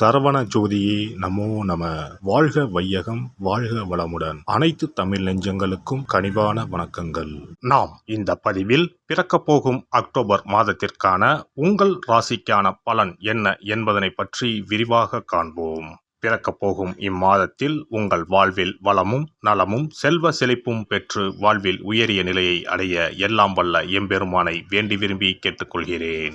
சரவண ஜோதியே நமோ நம. வாழ்க வையகம் வாழ்க வளமுடன். அனைத்து தமிழ் நெஞ்சங்களுக்கும் கனிவான வணக்கங்கள். நாம் இந்த பதிவில் பிறக்கப் போகும் அக்டோபர் மாதத்திற்கான உங்கள் ராசிக்கான பலன் என்ன என்பதனை பற்றி விரிவாக காண்போம். பிறக்கப் போகும் இம்மாதத்தில் உங்கள் வாழ்வில் வளமும் நலமும் செல்வ செழிப்பும் பெற்று வாழ்வில் உயரிய நிலையை அடைய எல்லாம் வல்ல எம்பெருமானை வேண்டி விரும்பி கேட்டுக்கொள்கிறேன்.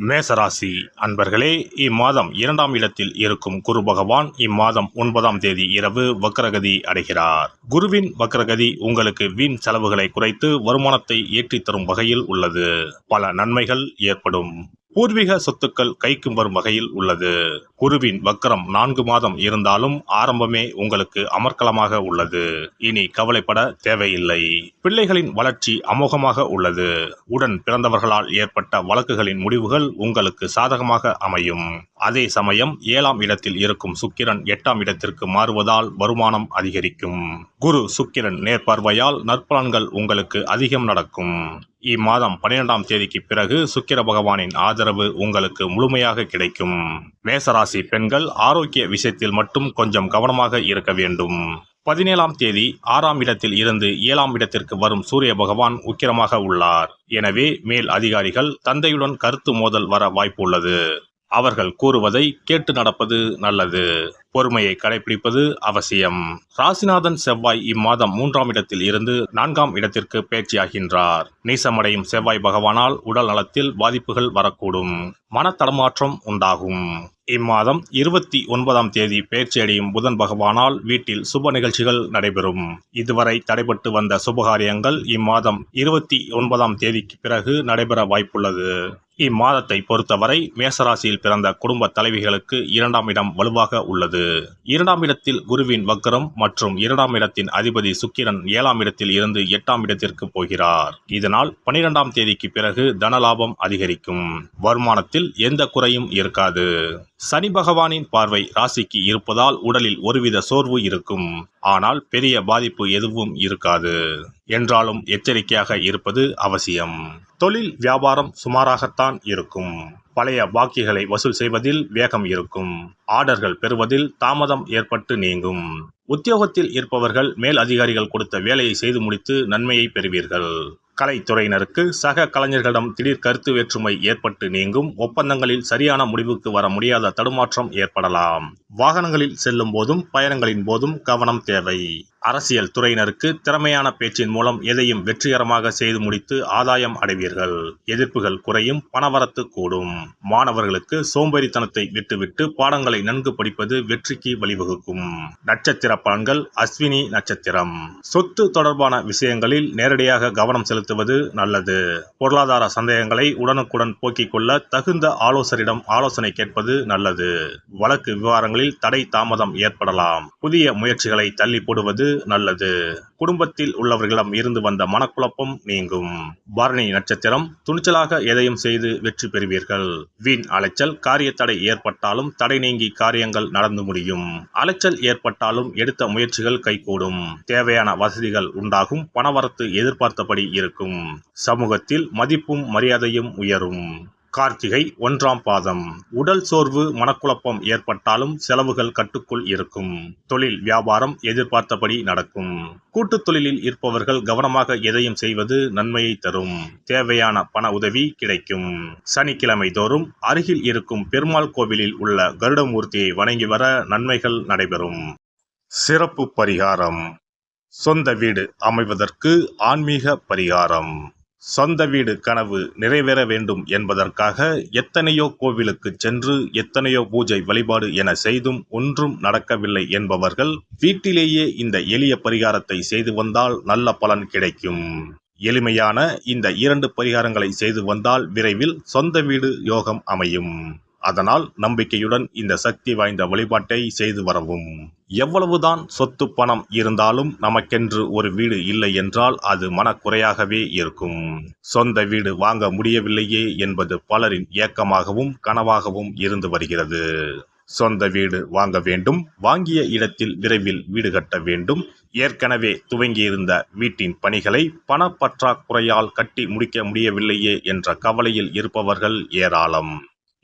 மேசராசி அன்பர்களே இம்மாதம் இரண்டாம் இடத்தில் இருக்கும் குரு பகவான் இம்மாதம் ஒன்பதாம் தேதி இரவு வக்ரகதி அடைகிறார். குருவின் வக்ரகதி உங்களுக்கு வீண் செலவுகளை குறைத்து வருமானத்தை ஏற்றித் தரும் வகையில் உள்ளது. பல நன்மைகள் ஏற்படும். பூர்வீக சொத்துக்கள் கைக்கும் வரும் வகையில் உள்ளது. குருவின் வக்கரம் நான்கு மாதம் இருந்தாலும் ஆரம்பமே உங்களுக்கு அமர்க்கலமாக உள்ளது. இனி கவலைப்பட தேவையில்லை. பிள்ளைகளின் வளர்ச்சி அமோகமாக உள்ளது. உடன் பிறந்தவர்களால் ஏற்பட்ட வழக்குகளின் முடிவுகள் உங்களுக்கு சாதகமாக அமையும். அதே சமயம் ஏழாம் இடத்தில் இருக்கும் சுக்கிரன் எட்டாம் இடத்திற்கு மாறுவதால் வருமானம் அதிகரிக்கும். குரு சுக்கிரன் நேர்பார்வையால் நற்பலன்கள் உங்களுக்கு அதிகம் நடக்கும். இம்மாதம் பன்னிரெண்டாம் தேதிக்கு பிறகு சுக்கிர பகவானின் ஆதரவு உங்களுக்கு முழுமையாக கிடைக்கும். மேசராசி பெண்கள் ஆரோக்கிய விஷயத்தில் மட்டும் கொஞ்சம் கவனமாக இருக்க வேண்டும். பதினேழாம் தேதி ஆறாம் இடத்தில் இருந்து ஏழாம் இடத்திற்கு வரும் சூரிய பகவான் உக்கிரமாக உள்ளார். எனவே மேல் அதிகாரிகள் தந்தையுடன் கருத்து மோதல் வர வாய்ப்பு உள்ளது. அவர்கள் கூறுவதை கேட்டு நடப்பது நல்லது. பொறுமையை கடைபிடிப்பது அவசியம். ராசிநாதன் செவ்வாய் இம்மாதம் மூன்றாம் இடத்தில் இருந்து நான்காம் இடத்திற்கு பேச்சியாகின்றார். நீசமடையும் செவ்வாய் பகவானால் உடல் நலத்தில் பாதிப்புகள் வரக்கூடும். மனத்தடமாற்றம் உண்டாகும். இம்மாதம் இருபத்தி ஒன்பதாம் தேதி பேச்சியடையும் புதன் பகவானால் வீட்டில் சுப நிகழ்ச்சிகள் நடைபெறும். இதுவரை தடைபட்டு வந்த சுபகாரியங்கள் இம்மாதம் இருபத்தி ஒன்பதாம் தேதிக்கு பிறகு நடைபெற வாய்ப்புள்ளது. இம்மாதத்தை பொறுத்தவரை மேசராசியில் பிறந்த குடும்ப தலைவிகளுக்கு இரண்டாம் இடம் வலுவாக உள்ளது. இரண்டாம் இடத்தில் குருவின் வக்கரம் மற்றும் இரண்டாம் இடத்தின் அதிபதி சுக்கிரன் ஏழாம் இடத்தில் இருந்து எட்டாம் இடத்திற்கு போகிறார். இதனால் பனிரெண்டாம் தேதிக்கு பிறகு தனலாபம் அதிகரிக்கும். வருமானத்தில் எந்த குறையும் இருக்காது. சனி பகவானின் பார்வை ராசிக்கு இருப்பதால் உடலில் ஒருவித சோர்வு இருக்கும். ஆனால் பெரிய பாதிப்பு எதுவும் இருக்காது. என்றாலும் எச்சரிக்கையாக இருப்பது அவசியம். தொழில் வியாபாரம் சுமாராகத்தான் இருக்கும். பழைய பாக்கிகளை வசூல் செய்வதில் வேகம் இருக்கும். ஆர்டர்கள் பெறுவதில் தாமதம் ஏற்பட்டு நீங்கும். உத்தியோகத்தில் இருப்பவர்கள் மேல் அதிகாரிகள் கொடுத்த வேலையை செய்து முடித்து நன்மையை பெறுவீர்கள். கலைத்துறையினருக்கு சக கலைஞர்களிடம் திடீர் கருத்து வேற்றுமை ஏற்பட்டு நீங்கும். ஒப்பந்தங்களில் சரியான முடிவுக்கு வர முடியாத தடுமாற்றம் ஏற்படலாம். வாகனங்களில் செல்லும் போதும் பயணங்களின் போதும் கவனம் தேவை. அரசியல் துறையினருக்கு திறமையான பேச்சின் மூலம் எதையும் வெற்றிகரமாக செய்து முடித்து ஆதாயம் அடைவீர்கள். எதிர்ப்புகள் குறையும் பணவரத்து கூடும். மாணவர்களுக்கு சோம்பேறித்தனத்தை விட்டுவிட்டு பாடங்களை நன்கு படிப்பது வெற்றிக்கு வழிவகுக்கும். நட்சத்திர பலன்கள் அஸ்வினி நட்சத்திரம். சொத்து தொடர்பான விஷயங்களில் நேரடியாக கவனம் செலுத்துவது நல்லது. பொருளாதார சந்தேகங்களை உடனுக்குடன் போக்கிக் கொள்ள தகுந்த ஆலோசரிடம் ஆலோசனை கேட்பது நல்லது. வழக்கு விவகாரங்களில் தடை தாமதம் ஏற்படலாம். புதிய முயற்சிகளை தள்ளி போடுவது நல்லது. குடும்பத்தில் உள்ளவர்களிடம் இருந்து வந்த மனக்குழப்பம் நீங்கும். பரணி நட்சத்திரம் துணிச்சலாக எதையும் செய்து வெற்றி பெறுவீர்கள். வீண் அலைச்சல் காரிய தடை ஏற்பட்டாலும் தடை நீங்கி காரியங்கள் நடந்து முடியும். அலைச்சல் ஏற்பட்டாலும் எடுத்த முயற்சிகள் கைகூடும். தேவையான வசதிகள் உண்டாகும். பணவரத்து எதிர்பார்த்தபடி இருக்கும். சமூகத்தில் மதிப்பும் மரியாதையும் உயரும். கார்த்திகை ஒன்றாம் பாதம். உடல் சோர்வு மனக்குழப்பம் ஏற்பட்டாலும் செலவுகள் கட்டுக்குள் இருக்கும். தொழில் வியாபாரம் எதிர்பார்த்தபடி நடக்கும். கூட்டுத் தொழிலில் இருப்பவர்கள் கவனமாக எதையும் செய்வது நன்மையை தரும். தேவையான பண உதவி கிடைக்கும். சனிக்கிழமை தோறும் அருகில் இருக்கும் பெருமாள் கோவிலில் உள்ள கருடமூர்த்தியை வணங்கி வர நன்மைகள் நடைபெறும். சிறப்பு பரிகாரம். சொந்த வீடு அமைவதற்கு ஆன்மீக பரிகாரம். சொந்த வீடு கனவு நிறைவேற வேண்டும் என்பதற்காக எத்தனையோ கோவிலுக்கு சென்று எத்தனையோ பூஜை வழிபாடு என செய்தும் ஒன்றும் நடக்கவில்லை என்பவர்கள் வீட்டிலேயே இந்த எளிய பரிகாரத்தை செய்து வந்தால் நல்ல பலன் கிடைக்கும். எளிமையான இந்த இரண்டு பரிகாரங்களை செய்து வந்தால் விரைவில் சொந்த வீடு யோகம் அமையும். அதனால் நம்பிக்கையுடன் இந்த சக்தி வாய்ந்த வழிபாட்டை செய்து வரவும். எவ்வளவுதான் சொத்து பணம் இருந்தாலும் நமக்கென்று ஒரு வீடு இல்லை என்றால் அது மனக்குறையாகவே இருக்கும். சொந்த வீடு வாங்க முடியவில்லையே என்பது பலரின் ஏக்கமாகவும் கனவாகவும் இருந்து வருகிறது. சொந்த வீடு வாங்க வேண்டும் வாங்கிய இடத்தில் விரைவில் வீடு கட்ட வேண்டும். ஏற்கனவே துவங்கியிருந்த வீட்டின் பணிகளை பணப்பற்றாக்குறையால் கட்டி முடிக்க முடியவில்லையே என்ற கவலையில் இருப்பவர்கள் ஏராளம்.